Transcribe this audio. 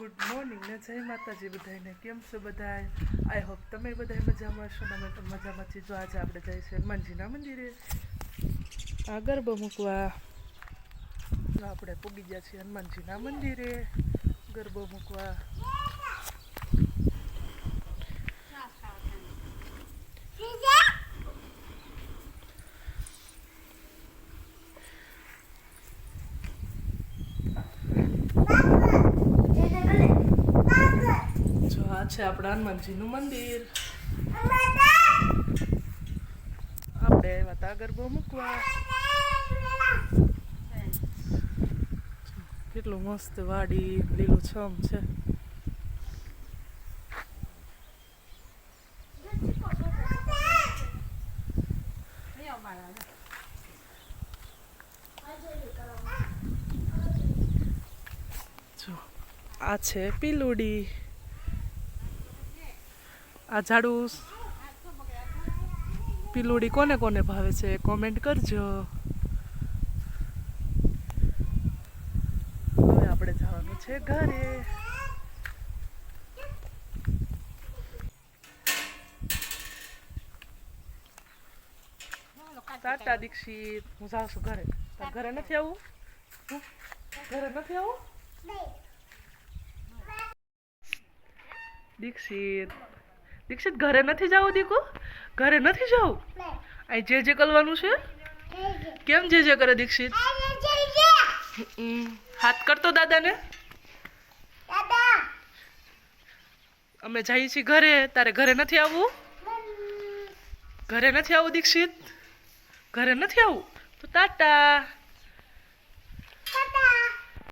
Good morning ને જય માતાજી બધાને કેમ છો બધાય? આઈ હોપ તમે બધાય મજામાં છો તમે પણ મજામાં છીએ જો આજે આપણે જઈએ છીએ હનુમાનજીના મંદિરે. આ ગરબો મૂકવા. આપણે પૂગી ગયા છીએ હનુમાનજીના મંદિરે. ગરબો મૂકવા જો આ છે આપણા હનુમાનજીનું મંદિર. આપણે આવ્યા હતા ગરબો મૂકવા. કેટલું મસ્ત વાડી લીલું છમ છે. જો આ છે પીલુડી. આ ઝાડુ પીલુડી કોને કોને ભાવે છે? કોમેન્ટ કરજો. હવે આપણે જવાનું છે ઘરે. ટાટા દીક્ષિત હું જાઉં છું ઘરે. ઘરે નથી આવું? ઘરે નથી આવું? દીક્ષિત. દીક્ષિત ઘરે નથી જવું દીકુ? ઘરે નથી જવું અહીં જે જે કરવાનું છે? કેમ જે જે કરે દીક્ષિત? હાથ કરતો દાદાને? અમે જઈએ છીએ ઘરે. તારે ઘરે નથી આવવું? ઘરે નથી આવવું દીક્ષિત? ઘરે નથી આવવું તો ટાટા.